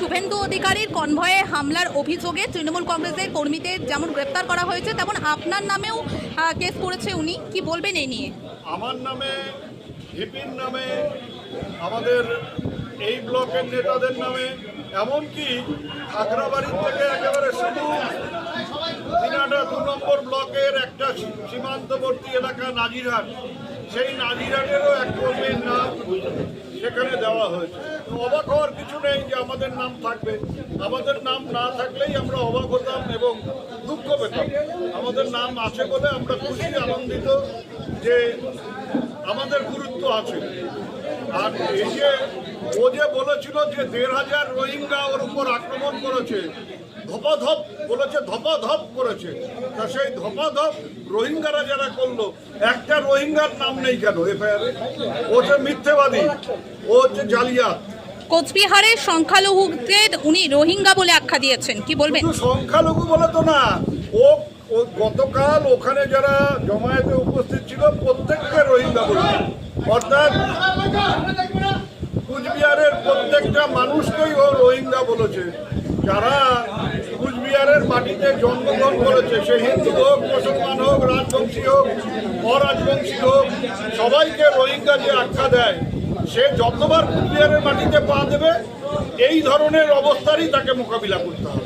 শুভেন্দু অধিকারীর কনভয়ে হামলার অভিযোগে তৃণমূল কংগ্রেসের কর্মীদের যেমন গ্রেপ্তার করা হয়েছে, তেমন আপনার নামেও কেস করেছে উনি। কি বলবেন এই নিয়ে? আমার নামে ভিপির নামে, আমাদের এই ব্লকের নেতাদের নামে, এমনকি খাগড়াবাড়ির থেকে একেবারে শুধু দিনাটা দু নম্বর ব্লকের একটা সীমান্তবর্তী এলাকা নাজিরহাট, সেই নাজিরহাটেরও এক কর্মীর নাম সেখানে দেওয়া হয়েছে। অবাক হওয়ার কিছু নেই যে আমাদের নাম থাকবে। আমাদের নাম না থাকলেই আমরা অবাক হতাম এবং দুঃখ পেতাম। আমাদের নাম আছে বলে আমরা খুশি, আনন্দিত যে আমাদের গুরুত্ব আছে। আর এই যে ও যে বলেছিল যে দেড় হাজার রোহিঙ্গা ওর উপর আক্রমণ করেছে ধপাধপ বলেছে ধপাধপ করেছে। তা সেই ধপাধপ রোহিঙ্গারা যারা করল একটা রোহিঙ্গার নাম নেই কেন এফআইআরে ও হচ্ছে মিথ্যেবাদী ও হচ্ছে জালিয়াত। কোচবিহারের সংখ্যালঘুদের উনি রোহিঙ্গা বলে আখ্যা দিয়েছেন কি বলবেন? সংখ্যালঘু বলে তো না ও ও গতকাল ওখানে যারা জমায়েতে উপস্থিত ছিল প্রত্যেককে রোহিঙ্গা বলেছে। অর্থাৎ কুচবিহারের প্রত্যেকটা মানুষকেই ও রোহিঙ্গা বলেছে। যারা কুচবিহারের মাটিতে জন্মগ্রহণ করেছে, সে হিন্দু হোক, মুসলমান হোক, রাজবংশী হোক, অরাজবংশী হোক, সবাইকে রোহিঙ্গা যে আখ্যা দেয়, সে যতবার কুচবিহারের মাটিতে পা দেবে, এই ধরনের অবস্থারই তাকে মোকাবিলা করতে হবে।